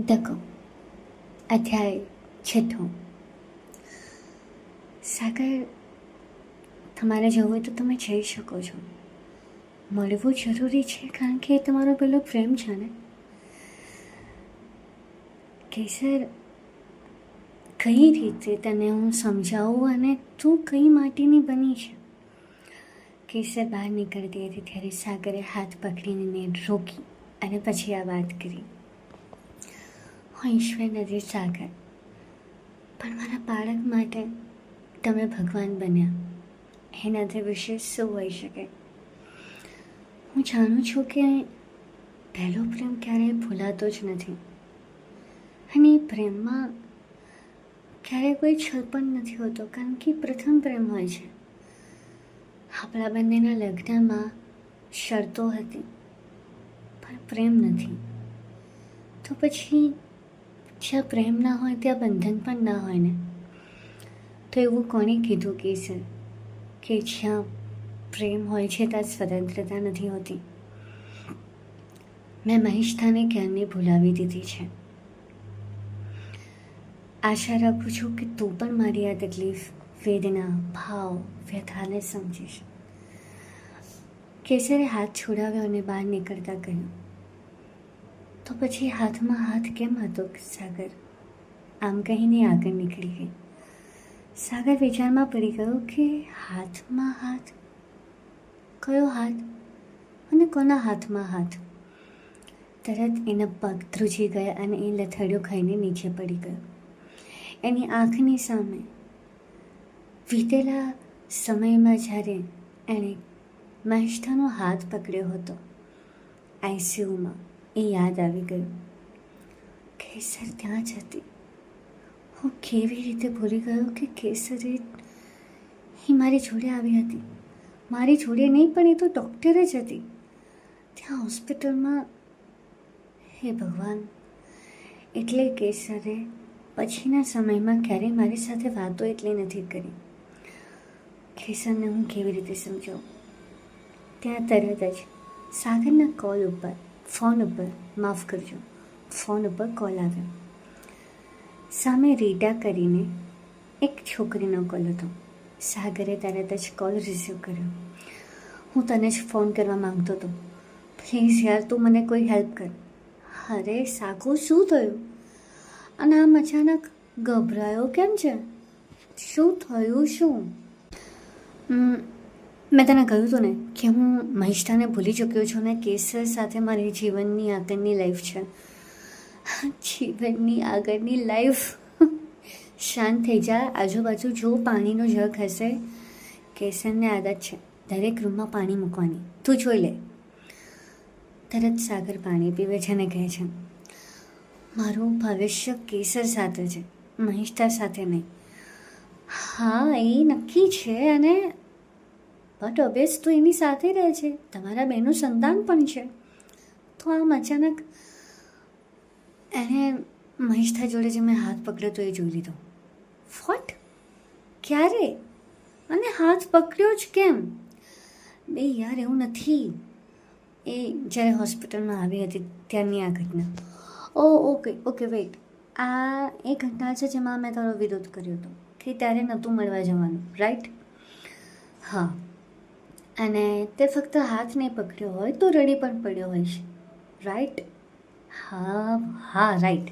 ડકો અધ્યાય છઠ્ઠો. સાગર, તમારે જવું હોય તો તમે જઈ શકો છો. મળવું જરૂરી છે કારણ કે તમારો પેલો પ્રેમ છે ને? કેસર, કઈ રીતે તને હું સમજાવું અને તું કઈ માટીની બની છે? કેસર બહાર નીકળતી હતી ત્યારે સાગરે હાથ પકડીને રોકી અને પછી આ વાત કરી. હું ઈશ્વર નથી સાગર પણ મારા બાળક માટે તમે ભગવાન બન્યા. એનાથી વિશેષ શું હોઈ શકે? હું જાણું છું કે પહેલો પ્રેમ ક્યારેય ભૂલાતો જ નથી. અને એ પ્રેમમાં ક્યારેય કોઈ છલ પણ નથી હોતો, કારણ કે પ્રથમ પ્રેમ હોય છે. આપણા બંનેના લગ્નમાં શરતો હતી, પણ પ્રેમ નથી. તો પછી જ્યાં પ્રેમ ના હોય, ત્યાં બંધન પણ ના હોય ને? તો એવું કોણે કીધું કે છે કે જ્યાં પ્રેમ હોય છે, ત્યાં સ્વતંત્રતા નથી હોતી. મેં મહિષ્ઠાને ક્યારની ભૂલાવી દીધી છે? આશા રાખું છું કે તું પણ મારી આ તકલીફ, વેદના, ભાવ, વ્યથાને સમજીશ. કેસરે હાથ છોડાવ્યો અને બહાર નીકળતા કહ્યું તો પછી હાથમાં હાથ કેમ હતો સાગર આમ કહીને આગળ નીકળી ગઈ સાગર વિચારમાં પડી ગયો કે હાથમાં હાથ કયો હાથ અને કોના હાથમાં હાથ તરત એના પગ ધ્રુજી ગયા અને એ લથડિયો ખાઈને નીચે પડી ગયો એની આંખની સામે વીતેલા સમયમાં જ્યારે એણે મહેષ્ઠાનો હાથ પકડ્યો હતો આઈસીયુમાં એ યાદ આવી ગયું. કેસર ત્યાં જ હતી. હું કેવી રીતે ભૂલી ગયો કે કેસર એ મારી જોડે આવી હતી? મારી જોડે નહીં, પણ એ તો ડૉક્ટર જ હતી. ત્યાં હોસ્પિટલમાં હે ભગવાન, એટલે કેસરે પછીના સમયમાં ક્યારેય મારી સાથે વાતો એટલી નથી કરી. કેસરને હું કેવી રીતે સમજાવું? ત્યાં તરત જ સાગરના કોલ ઉપર ફોન ઉપર માફ કરજો ફોન ઉપર કોલ આવ્યો સામે રીટા કરીને એક છોકરીનો કોલ હતો સાગરે તરત જ કોલ રિસીવ કર્યો હું તને જ ફોન કરવા માંગતો હતો પ્લીઝ યાર તું મને કોઈ હેલ્પ કર અરે સાગુ શું થયું અને આમ અચાનક ગભરાયો કેમ છે શું થયું શું મેં તને કહ્યું હતું ને કે હું મહિષ્ઠાને ભૂલી ચૂક્યો છું ને કેસર સાથે મારી જીવનની આગળની લાઈફ છે. જીવનની આગળની લાઈફ શાંત થઈ જા. આજુબાજુ જો પાણીનો જગ હશે, કેસરને આદત છે. દરેક રૂમમાં પાણી મૂકવાની. તું જોઈ લે. તરત સાગર પાણી પીવે છે ને કહે છે, મારું ભવિષ્ય કેસર સાથે છે મહિષ્ઠા સાથે નહીં. હા, એ નક્કી છે અને બટ અવેશ તો એની સાથે રહે છે. તમારા બેનું સંતાન પણ છે. તો આમ અચાનક એણે મહિષ્ઠા જોડે જે મેં હાથ પકડ્યો તો એ જોઈ લીધો. ફોટ ક્યારે? અને હાથ પકડ્યો જ કેમ? બે યાર એવું નથી. એ જ્યારે હોસ્પિટલમાં આવી હતી ત્યારની આ ઘટના. ઓ ઓકે ઓકે વેઇટ આ એ ઘટના છે જેમાં મેં તારો વિરોધ કર્યો હતો, કે ત્યારે નહોતું મળવા જવાનું રાઈટ હા. અને તે ફક્ત હાથ નહીં પકડ્યો હોય તો રડી પણ પડ્યો હોય છે રાઈટ હા હા right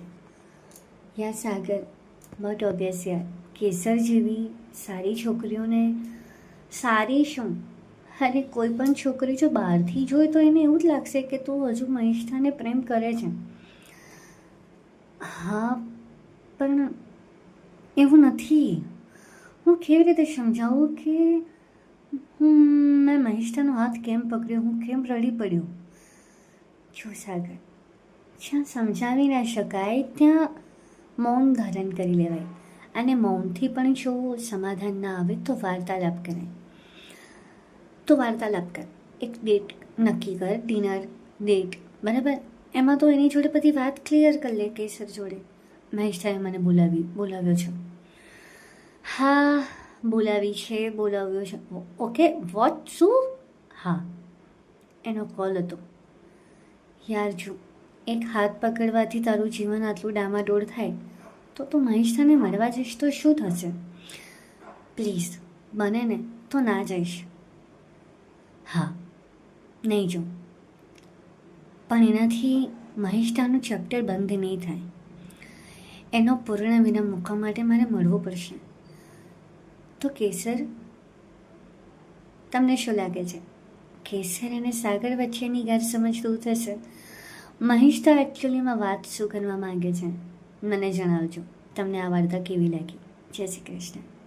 yeah Sagar but obvious યાર કેસર જેવી સારી છોકરીઓને સારી શું? અને કોઈ પણ છોકરી જો બહારથી જોઈ તો એને એવું જ લાગશે કે તું હજુ મહિષ્ઠાને પ્રેમ કરે છે. હા, પણ એવું નથી. હું કેવી રીતે સમજાવું કે મેં હાથ કેમ પકડ્યો? હું કેમ રડી પડ્યો? જો સાગર, જ્યાં સમજાવી ના શકાય ત્યાં મૌન ધારણ કરી લેવાય અને મૌનથી પણ જો સમાધાન ના આવે તો વાર્તાલાપ કરાય તો વાર્તાલાપ કર. એક ડેટ નક્કી કર, ડિનર ડેટ, બરાબર? એમાં તો એની જોડે બધી વાત ક્લિયર કરી લે કેસર જોડે. મહેશભાઈએ મને બોલાવી, બોલાવ્યો છે. હા બોલાવી છે, બોલાવ્યો છે. ઓકે વોટ શું હા. એનો કોલ હતો. યાર, જો એક હાથ પકડવાથી તારું જીવન આટલું ડામાડોળ થાય, તો તું મહેશતાને મળવા જઈશ તો શું થશે? પ્લીઝ બને ને તો ના જઈશ. હા. નહીં જો. પણ એનાથી મહેશતાનું ચેપ્ટર બંધ નહીં થાય. એનો પૂર્ણ વિરામ મૂકવા માટે મારે મળવું પડશે. તો કેસર તમને શું લાગે છે? કેસર અને સાગર વચ્ચેની ગેરસમજ દૂર થશે? મહેશ તો એકચ્યુઅલીમાં વાત શું કરવા માગે છે? મને જણાવજો. તમને આ વાર્તા કેવી લાગી? જય શ્રી કૃષ્ણ.